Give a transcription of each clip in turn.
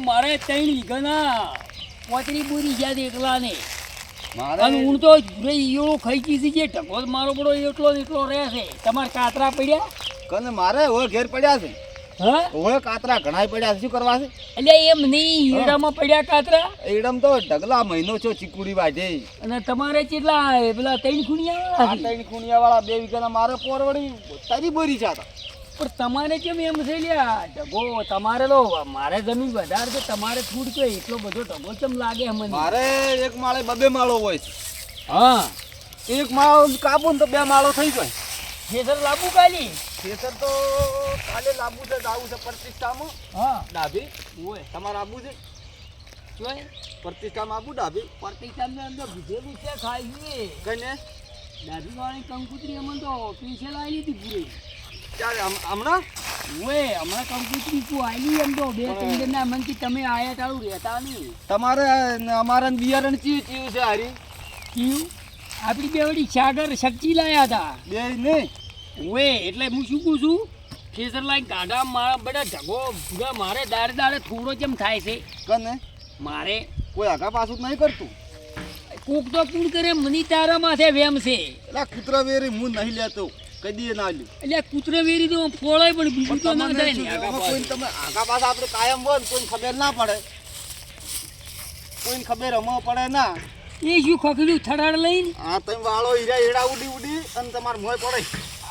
તો મારે ત્રણ વીઘાના પોતરી બોરી ગયા છે એકલાને. અને હું તો રે ખાઈ ગઈ છે ઢગો મારો બડો એટલો એટલો રહે છે. તમારે કાતરા પડ્યા? કને મારે હવે ઘેર પડ્યા છે. હા? કાતરા ઘણા પડ્યા છે. શું કરવા છે? એટલે એમ નહીં ઈડામાં પડ્યા કાતરા? ઈડમ તો ઢગલા મહિનો છો ચીકુડી વાજે. અને તમારે કેટલા પેલા ત્રણ ખૂણિયા ત્રણ ખૂણિયા વાળા બે વીઘાના મારે પોરવડી તારી બોરી છે આ તો. પણ તમારે કેમ એમ છે લ્યા? ઢગો તમારે તો મારે જમીન વધારે છે તમારે થોડી તો એટલો બધો ઢગો કેમ લાગે મને? મારે એક માળે બબે માળો હોય છે. હા. એક માળો કાપું ને તો બે માળો થઈ જાય. ખેતર લાંબુ કાલી? ખેતર તો કાલે લાંબુ છે આવું છે પ્રતિષ્ઠામાં. હા. ડાભી હોય તમારે આબુ છે? જોય પ્રતિષ્ઠામાં આબુ ડાભી પ્રતિષ્ઠામાં અંદર બીજેલું છે ખાઈ કઈને ડાભી વાળી કંકુતરી અમને તો પીછે લાવી લીધી પૂરી. હમ- હમણાં? હમણાં કંકુતરી તું એમ તો બે ત્રણ દિનના મનથી તમે આયા તારું રહેતા નહીં. તમારે અમારા બિયારણ ચીયું ચીયું છે હારી? કયું આપણી બે વળી સાગર લાયા હતા બે ઓય એટલે હું શું કહું છું? ગાડા મારા બધા ઢગો ભૂગા મારે દાડે દાડે થોડો કેમ થાય છે. કને? મારે કોઈ આગા પાછું નહીં કરતું? કોક તો કુણ કરે મની તારા માથે વેમ છે. એટલે કૂતરા વેરી હું નહીં લેતો. કદી ના લ્યું એટલે કૂતરે વેરી તો ફોળાય પણ બીજું તો ના થાય ને. આગા આમાં પાછળ. કોઈને તમે આગા પાછા આપણે કાયમ હોય ને ખબર ના પડે. કોઈને ખબર હમણાં પડે ના. એ શું ખખડ્યું થડાડ લઈને? આ તમે વાળો હીરા હેડા ઉડી ઉડી અને તમારે મોય પડે.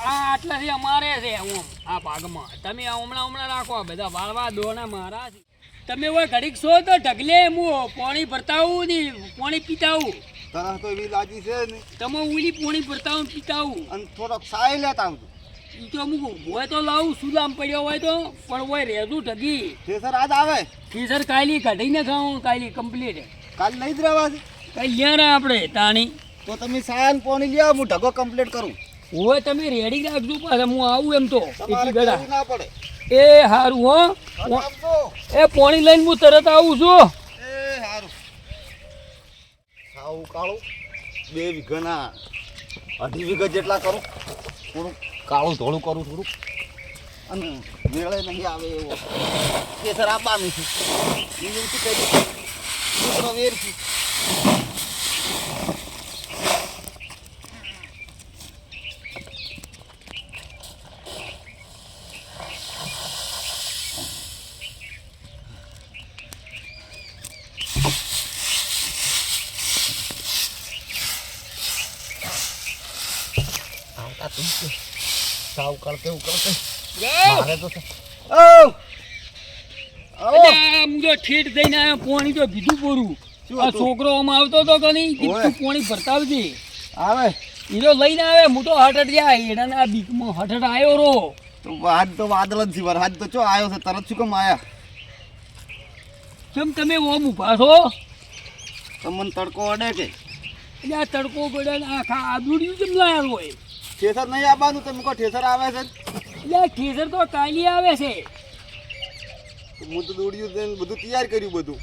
આ આટલાથી અમારે છે હું આ ભાગમાં. તમે હમણાં હમણાં રાખો બધા વાળવા દોણા મારા છે તમે હોય ઘડીક છો તો ઢગલે હું પાણી ભરતાવું નહીં પાણી પીતાવું તરસ તો એવી લાગી છે ને. તમે ઉલી પોણી ભરતા હું પીતા હું અને થોડોક સાય લેતા આવજો. ઈ તો અમુક હોય તો લાવું સુદામ પડ્યો હોય તો? પણ હોય રેજું ઢગી. કેસર આજ આવે. કેસર કાયલી કાઢીને ખાવું કાયલી કમ્પ્લીટ કાલ નહીં જ રહેવા છે. કઈ લ્યા આપણે તાણી. તો તમે સાયન પોણી લ્યો હું ઢગો કમ્પ્લીટ કરું. હોય તમે રેડી રાખજો પાછા હું આવું એમ તો. એટલી ગળા ના પડે. એ હારું હો. એ પોણી લઈને હું તરત આવું છું. સાવું કાળું? બે વીઘાના અઢી વીઘા જેટલા કરું. થોડું કાળું ધોળું કરું થોડુંક. અને મેળે નહીં આવે એવો. કેસર આપવાનું છે બીજું શું દઉં દૂસરો વેર છે આવતા તું કે સાવ કરતે ઉકળતે મારે તો. ઓ આમ જો ઠેઠ થઈને આયા પોણી તો બીજું પૂરું આ છોકરો આમાં આવતો તો કે નહીં? ઓવે. તું પાણી ભરતાવજે. આવે. હીરો લઈને આવે હું તો હટટ જાય એના આ બીકમાં હટટ આવ્યો રો વાત આજ તો વાદળ જ છે વરસાદ તો ચો આવ્યો છે તરત શું કેમ આયા? કેમ તમે ઓમ ઊભા છો? તમને તડકો અડે કે? આ તડકો ને આખા આદુડ્યું કેમ લાયા હોય. ઠેસર નહીં આવવાનું? તમે કહો ઠેસર આવે છે. એટલે આ ઠેસર તો કાલી આવે છે. હું તો દોડ્યું ને બધું તૈયાર કર્યું બધું.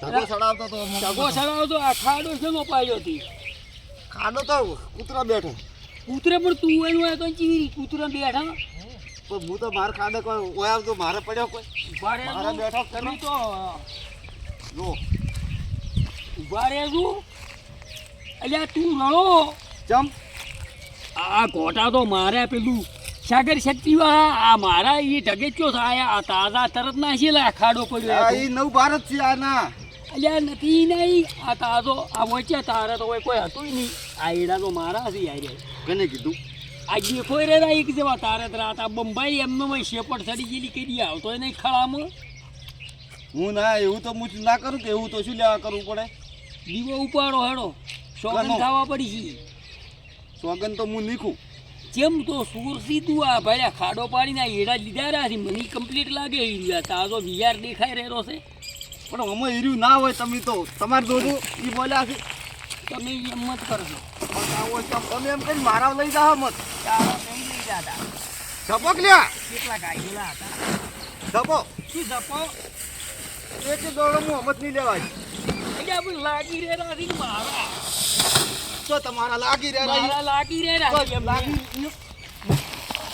ધગો સડાવતો તો હું. સગો સડાવ આ ખાડો છે નો પાડ્યો હતી ખાડો તો કૂતરા બેઠો. કૂતરે પણ તું એનું હોય તો ચીરી કૂતરા બેઠા. પણ હું તો મારે ખાડે કોઈ ઓયા તો મારે પડ્યો કોઈ. મારા બેઠો તમે તો જો ઊભા રહેજો અલ્યા તું રણો ચમ આ કોટા તો મારે પેલું સાગર શક્તિ વાળા આ મારા એ ઢગે ચો થાય? આ તાજા તરત નાખેલા ખાડો પડ્યો. ઈ નવ ભારત છે આ ના. અલ્યા નથી નહીં આ તાજો આ વચ્ચે તારે તો કોઈ કોઈ હતું નહીં આ એડા તો મારા છે યાર. કને કીધું? આ દેખો રે એક જેવા તારે રાત આ બંબાઈ એમનો મેં શેપટ સડી ગયેલી કરી આવતો નહીં ખળામાં. હું ના એવું તો હું ના કરું કે એવું તો શું લેવા કરવું પડે? દીવો ઉપાડો હેડો. શોખન. ખાવા પડી છે. સોગન તો હું નીખું. જેમ તો સુર સીધું આ ભાઈ ખાડો પાડીને એડા લીધા રહ્યા છે. મને કમ્પ્લીટ લાગે એ રહ્યા. તાજો વિયાર દેખાઈ રહેલો છે. પણ અમે હીર્યું ના હોય તમે તો. તમારે જોજો એ બોલ્યા છે. તમે એમ મત કરશો તો તમે એમ કઈ મારા લઈ જાઓ મત. નહીં લઈ જતા. ધપક લ્યા. કેટલા ગાયેલા હતા. ધપો શું ધપો એક દોડો હું અમત નહીં લેવાય. લાગી રહેલા મારા? તો તમારા લાગી રહ્યા મારા લાગી રે લાગી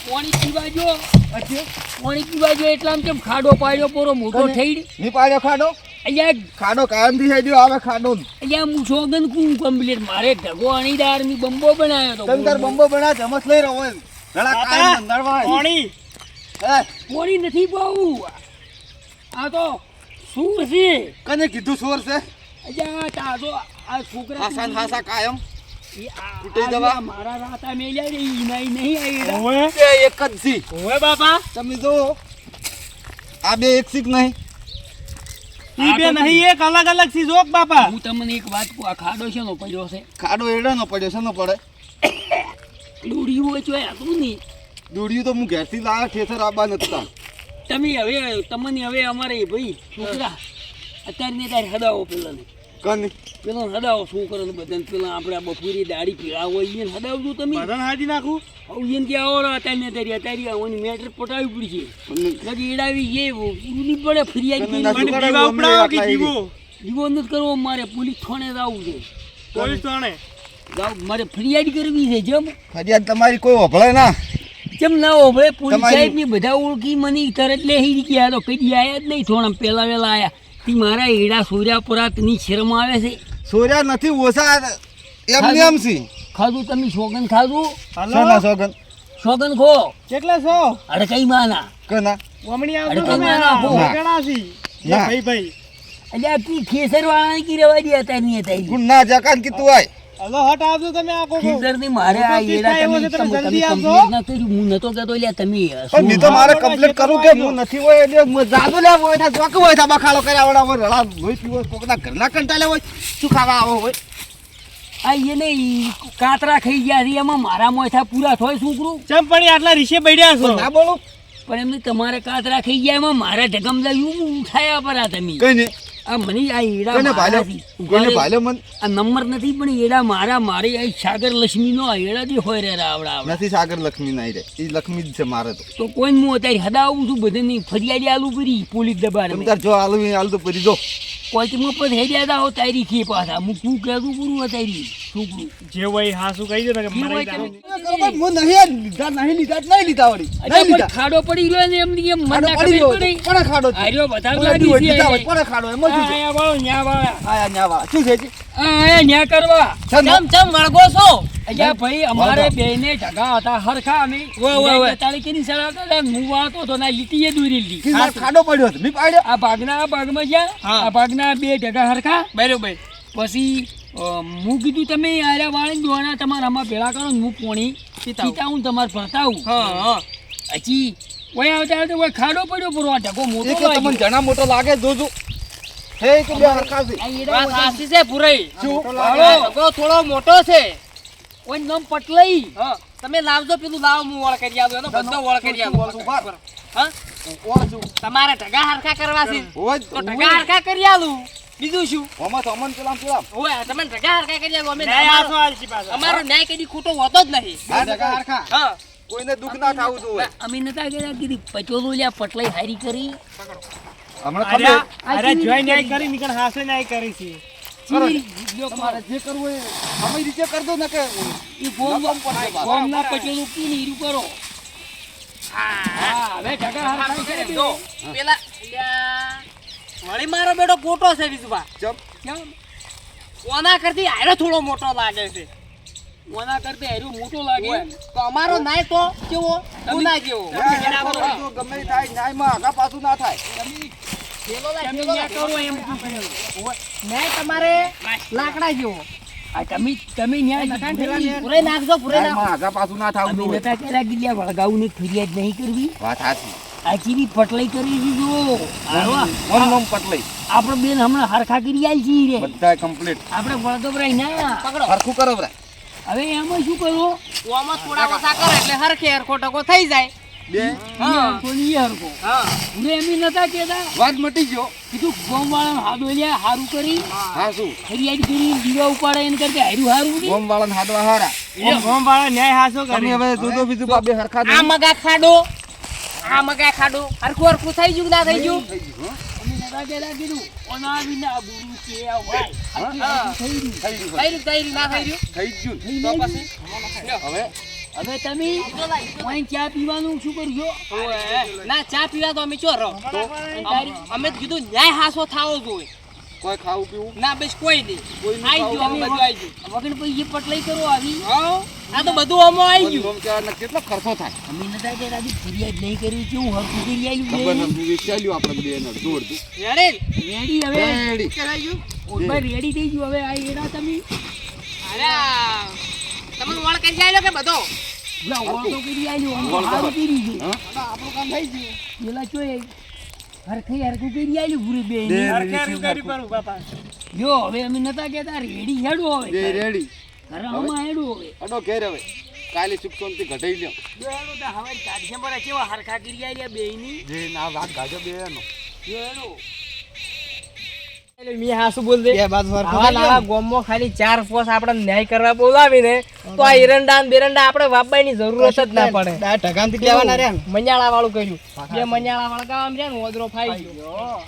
પાણી પીવા જો. પાણી પીવા જો એટલે કેમ ખાડો પાડ્યો પૂરો મોટો થઈ ની પાડ્યો ખાડો? અહીંયા ખાડો કાયમથી થઈ આવે ખાડો. અહીંયા હું સોગન કું કમ્પ્લીટ મારે ઢગો અણીદારની બંબો બનાવ્યો તો તમે તાર બંબો બના જમસ લઈ રહ્યો હોય ઘણા કાયમ નડવા પાણી. પાણી નથી બહુ આ તો શું છે? કને કીધું સોર છે? અહીંયા તાજો આ છોકરા હાસા હાસા કાયમ. જવા. મારા રાતા મેલ્યા ઈ નહીં નહીં બે એક જ છી ઓવે બાપા. તમે જો આ બે એક શીખ નહીં. ઈ બે નહીં એક અલગ અલગ સી જોક બાપા. હું તમને એક વાત કહું આ ખાડો છે નો પડ્યો છે? ખાડો એડો નો પડ્યો છે નો પડે? દોડ્યું હોય તો હતું નહીં દોડ્યું તો હું ઘેરથી લાવ્યો ઠેસર આબા નતા. તમે હવે તમને હવે અમારે ભાઈ છોકરા અત્યારે ને ત્યારે હદાવો પેલાને. કની પેલા હદાવો છોકરાને બધાને પેલા આપણે બપોરી દાઢી પીળા હોય એને હદાવજો તમે. બધાને હાજી નાખું? હવે એને કે આવો અત્યારે ને ત્યારે અત્યારે આવવાની મેટર પટાવી પડશે નદી એડાવી છે પૂરું પડે ફરિયાદ શું કે જીવો? નથી કરવો મારે પોલીસ થોણે જવું છે. પોલીસ થોણે? મારે ફરિયાદ કરવી છે જેમ. ફરિયાદ તમારી કોઈ ઓભળે ના? જેમ ના ઓભળે પોલીસ સાહેબની બધા ઓળખી મને તરત લે હી ગયા તો કઈ આયા જ નહીં થોડા પેલા વેલા આયા. તી મારા ઈડા સોર્યાપુરા ની શરમ આવે છે? સોર્યા નથી ઓછા એમ એમ સી ખાધું તમે સોગન ખાધું? સોના હલો સોગન સોગન ખો. કેટલા છો? અડકઈ માના. કના? ઓમણી આવ અડકઈ માના ખો. ઘણા છી. ના. ભાઈ ભાઈ. અલ્યા કી ખેસર વાળા કી રેવા દે હતા ની હતા ઈ. જકાન કીતું આય. હલો હટ આવજો તમે આ કોકો. ની મારે આ એવો તમે તમે જલ્દી આવજો. complete ના કર્યું હું નતો કહેતો લે તમે પણ ની તો મારે કમ્પ્લીટ કરું કે હું નથી હોય એટલે હું જાદુ લે હોય ના જોક હોય તા બખાડો કર્યા વડા હોય રળા હોય પીવો કોકના ઘરના કંટાળે હોય શું ખાવા આવો હોય? આ એને કાતરા ખાઈ ગયા છે એમાં મારા મોથા પૂરા થોય છોકરું ચંપણી આટલા રીશે બૈડ્યા છો. પણ ના બોલો. પણ એમને તમારે કાતરા ખાઈ ગયા એમાં મારા ઢગમ લાગ્યું ઉઠાયા પરા તમે. કઈ નહીં. આ મને આ હીડા કઈને ભાલ્યો મન આ નંબર નથી પણ હીડા મારા મારી આ સાગર લક્ષ્મીનો આ જે હોય રે રાવડા આવડા. નથી સાગર લક્ષ્મી ના રે એ લક્ષ્મી જ છે મારે તો. તો કોઈ હું અત્યારે હદાવું છું બધાની ફરિયાદી આલુ કરી પોલીસ દબાણ તમે તાર જો આલુ આલુ તો પરી જો કોઈ પણ હેડ્યા હો તારી ખી પાછા. હું શું કહેતું પૂરું અત્યારે? છોકરું જે હોય હાસુ કહી દે કે. હું નહીં લીધા નહીં લીધા નહીં લીધા વળી. નહીં લીધા. ખાડો પડી રહ્યો ને એમની એમ મને પડી ખબર પડી પણ ખાડો છે. આર્યો બધા લાગી હોય, છે. લીધા હોય, પણ ખાડો? એમ જ છે. આયા વાળો, ન્યા વાળા. આયા ન્યા વાળા. શું છે જી? આ ન્યા કરવા. ચમ ચમ વળગો છો? અલ્યા ભાઈ અમારે બેને ઢગા હતા હરખા અમે. ઓય, ઓય, ઓય. તાળી કેની સળા હતા હું વાતો તો ના લીટીએ દૂરી લીધી. આ ખાડો પડ્યો હતો. મેં પાડ્યો. આ ભાગના આ ભાગમાં જ્યાં? આ ભાગના બે ઢગા હરખા. બરોબર. પછી હું કીધું તમે આર્યા વાળી દોણા તમારામાં ભેળા કરો ને હું પોણી પીતાવું. તમારે ભરતાવું હા હા હજી ઓય આવતા આવતા ઓય ખાડો પડ્યો પૂરો ઢગો મોટો તમને ઘણા મોટો લાગે જોજો હે કે બે હરખા છે આ હીરા વાત સાચી છે પૂરાઈ શું? હાલો થોડો મોટો છે ઓય નમ પટલઈ હા તમે લાવજો પેલું લાવ હું વળ કરી આલું એનો બધો વળ કરી આલું હા તમારે ઢગા હરખા કરવા છે તો ઢગા હરખા કરી આલું બીજું શું? ઓમાં તો અમન પેલા ને ઓય તમે ઢગા હરખા કરી આલું અમે અમારો- અમારો ન્યાય કદી ખોટો હોતો જ નહીં. ટકા હરખા. હા. કોઈને દુખ ના થાવું જોઈએ. અમે નતા ગયા કીધી પચોલો લ્યા પટલાઈ હારી કરી. હમણાં અરે ખબર અરે જોઈ ન્યાય કરી નીકળ હાસે ન્યાય કરી છે. તમારે જે કરવું હોય અમે રીતે કરજો ને કે ગોમ. ગોમ ના પચોલું હીરું કરો. હા. હવે ઢગા હરખા કરી દો. પેલા વળી મારો બેટો પોટો છે વિજુભા ઓના કરતી આયરો થોડો મોટો લાગે છે. ઓના કરતી આયરો મોટો લાગે. તો અમારો નાય તો કેવો? ગુના જેવો. ગમે થાય ન્યાયમાં આગા પાછું ના થાય. તમારે લાકડા જેવો. તમે તમે ન્યાય પૂરે નાખજો પૂરે નાખો. આગા પાછું ના થાવું નતા ગીલ્યા વળગાવું ફરિયાદ નહીં કરવી. વાત સાચી. આ ચીરી પટલાઈ કરી દીધો હારવા મન મમ પટલાઈ. આપણે બેન હમણાં હરખા કરી આલ છીએ રે. બધા કમ્પ્લીટ આપણે વળગભરાઈ ના. પકડો. હરખું કરો બરા. હવે એમાં શું કરો? ઓમાં થોડા ઓછા કરો એટલે હરખે હરખો ટકો થઈ જાય. બે. હા. કોની હરખો. હા. ઉરે એમ નતા કેતા વાત મટી ગયો. કીધું ગોમ વાળા હાડો લ્યા હારું કરી. હા. શું? ફરિયાદ કરી દીવા ઉપાડે એને કરતા હારું હારું ગોમ વાળાને હાડવા હારા. ન્યાય હાસો કરી. હવે દૂધો બીજું બાબે હરખા આ મગા ખાડો આ મગા ખાડો. હરખું હરખું થઈ ગયું ના થઈ ગયું? હવે? હવે તમે અહીં ચા પીવાનું શું કરશો ના ચા પીવા તો અમે ચો રહો? અમે કીધું ન્યાય હાસો થાવો જોઈએ. કોઈ ખાવું પીવું? ના બસ કોઈ નહીં. આઈ ગયું અમે બધું આઈ ગયું. વગર પછી પટલાઈ કરો આવી. આ તો બધું અમો આવી ગયું. કેટલો ખર્ચો થાય? અમે નતા કે દાદી ફરિયાદ નહીં કરી કેવું હરખું કરી ખબર આવ્યું નથી વિચાર્યું આપણે બે ને અડધું દો રેડી? રેડી હવે? રેડી. ઓલભાઈ રેડી. થઈ ગયું. હવે આ એડા તમે? અરે તમને વળ કરી જાય કે બધો? પેલા તો કરી આવ્યું અમે ઓળતો કરી. ગયું આપણો કામ થઈ ગયું. પેલા ચોય હરખે હરખું કરી આવ્યું પૂરી બે જો હવે અમે નતા કેતા રેડી હેડો હવે. રેડી. મેં હાસુ બોલ દે બે ખાલી ચાર પોસ આપણે ન્યાય કરવા બોલાવીને તો આ એરંડા ને બેરંડા આપણે વાપવાની જરૂરત જ ના પડે. આ ઢગાનથી લેવાના વાળું કર્યું બે મણ્યાળા વળગાવા આમ છે. ને ઓદરો ફાઈ ગયો.